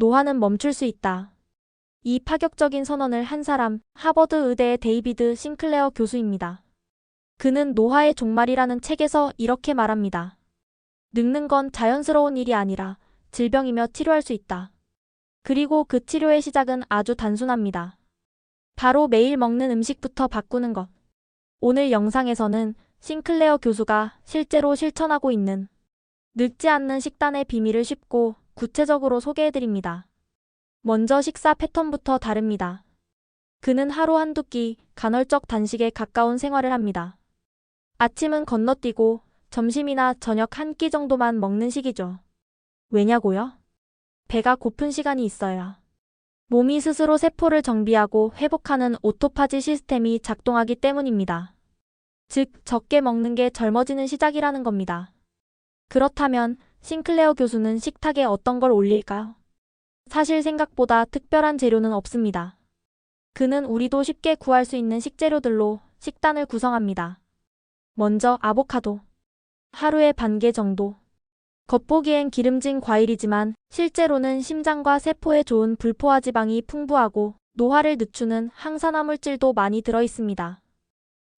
노화는 멈출 수 있다. 이 파격적인 선언을 한 사람, 하버드 의대의 데이비드 싱클레어 교수입니다. 그는 노화의 종말이라는 책에서 이렇게 말합니다. 늙는 건 자연스러운 일이 아니라 질병이며 치료할 수 있다. 그리고 그 치료의 시작은 아주 단순합니다. 바로 매일 먹는 음식부터 바꾸는 것. 오늘 영상에서는 싱클레어 교수가 실제로 실천하고 있는 늙지 않는 식단의 비밀을 쉽고 구체적으로 소개해드립니다. 먼저 식사 패턴부터 다릅니다. 그는 하루 한두 끼 간헐적 단식에 가까운 생활을 합니다. 아침은 건너뛰고 점심이나 저녁 한 끼 정도만 먹는 식이죠. 왜냐고요? 배가 고픈 시간이 있어야. 몸이 스스로 세포를 정비하고 회복하는 오토파지 시스템이 작동하기 때문입니다. 즉, 적게 먹는 게 젊어지는 시작이라는 겁니다. 그렇다면 싱클레어 교수는 식탁에 어떤 걸 올릴까요? 사실 생각보다 특별한 재료는 없습니다. 그는 우리도 쉽게 구할 수 있는 식재료들로 식단을 구성합니다. 먼저 아보카도. 하루에 반 개 정도. 겉보기엔 기름진 과일이지만 실제로는 심장과 세포에 좋은 불포화 지방이 풍부하고 노화를 늦추는 항산화 물질도 많이 들어 있습니다.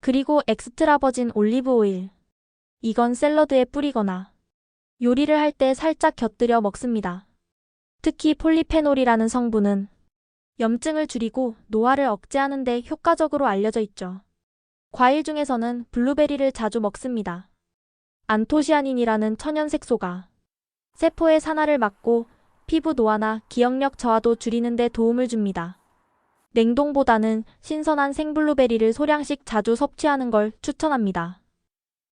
그리고 엑스트라 버진 올리브 오일. 이건 샐러드에 뿌리거나 요리를 할 때 살짝 곁들여 먹습니다. 특히 폴리페놀이라는 성분은 염증을 줄이고 노화를 억제하는 데 효과적으로 알려져 있죠. 과일 중에서는 블루베리를 자주 먹습니다. 안토시아닌이라는 천연 색소가 세포의 산화를 막고 피부 노화나 기억력 저하도 줄이는 데 도움을 줍니다. 냉동보다는 신선한 생블루베리를 소량씩 자주 섭취하는 걸 추천합니다.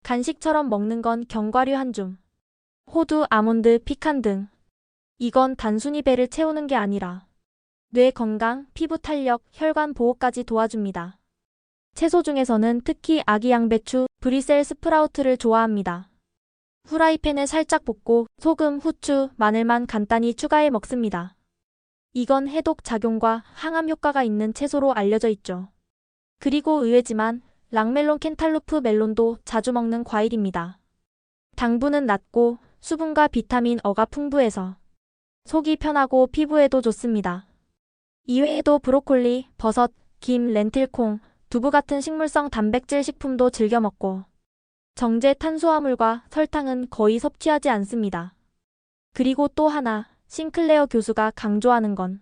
간식처럼 먹는 건 견과류 한 줌. 호두, 아몬드, 피칸 등. 이건 단순히 배를 채우는 게 아니라 뇌 건강, 피부 탄력, 혈관 보호까지 도와줍니다. 채소 중에서는 특히 아기 양배추, 브리셀 스프라우트를 좋아합니다. 후라이팬에 살짝 볶고 소금, 후추, 마늘만 간단히 추가해 먹습니다. 이건 해독 작용과 항암 효과가 있는 채소로 알려져 있죠. 그리고 의외지만 랑멜론 켄탈루프 멜론도 자주 먹는 과일입니다. 당분은 낮고 수분과 비타민 어가 풍부해서 속이 편하고 피부에도 좋습니다. 이외에도 브로콜리, 버섯, 김, 렌틸콩, 두부 같은 식물성 단백질 식품도 즐겨 먹고 정제 탄수화물과 설탕은 거의 섭취하지 않습니다. 그리고 또 하나 싱클레어 교수가 강조하는 건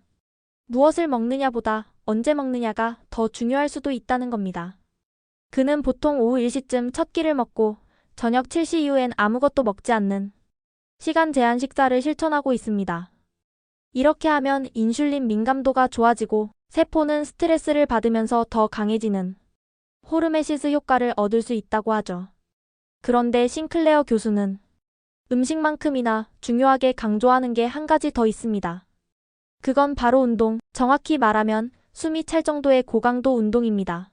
무엇을 먹느냐보다 언제 먹느냐가 더 중요할 수도 있다는 겁니다. 그는 보통 오후 1시쯤 첫 끼를 먹고 저녁 7시 이후엔 아무것도 먹지 않는 시간 제한 식사를 실천하고 있습니다. 이렇게 하면 인슐린 민감도가 좋아지고 세포는 스트레스를 받으면서 더 강해지는 호르메시스 효과를 얻을 수 있다고 하죠. 그런데 싱클레어 교수는 음식만큼이나 중요하게 강조하는 게 한 가지 더 있습니다. 그건 바로 운동, 정확히 말하면 숨이 찰 정도의 고강도 운동입니다.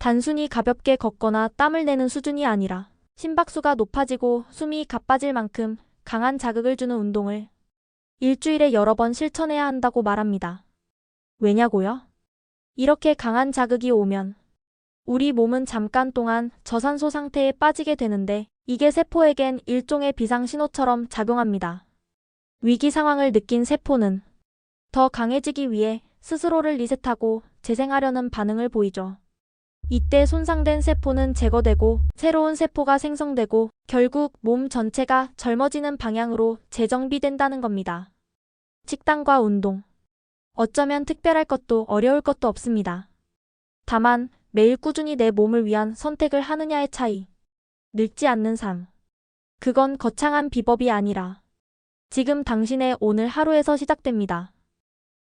단순히 가볍게 걷거나 땀을 내는 수준이 아니라 심박수가 높아지고 숨이 가빠질 만큼 강한 자극을 주는 운동을 일주일에 여러 번 실천해야 한다고 말합니다. 왜냐고요? 이렇게 강한 자극이 오면 우리 몸은 잠깐 동안 저산소 상태에 빠지게 되는데 이게 세포에겐 일종의 비상 신호처럼 작용합니다. 위기 상황을 느낀 세포는 더 강해지기 위해 스스로를 리셋하고 재생하려는 반응을 보이죠. 이때 손상된 세포는 제거되고 새로운 세포가 생성되고 결국 몸 전체가 젊어지는 방향으로 재정비된다는 겁니다. 식단과 운동. 어쩌면 특별할 것도 어려울 것도 없습니다. 다만 매일 꾸준히 내 몸을 위한 선택을 하느냐의 차이. 늙지 않는 삶. 그건 거창한 비법이 아니라 지금 당신의 오늘 하루에서 시작됩니다.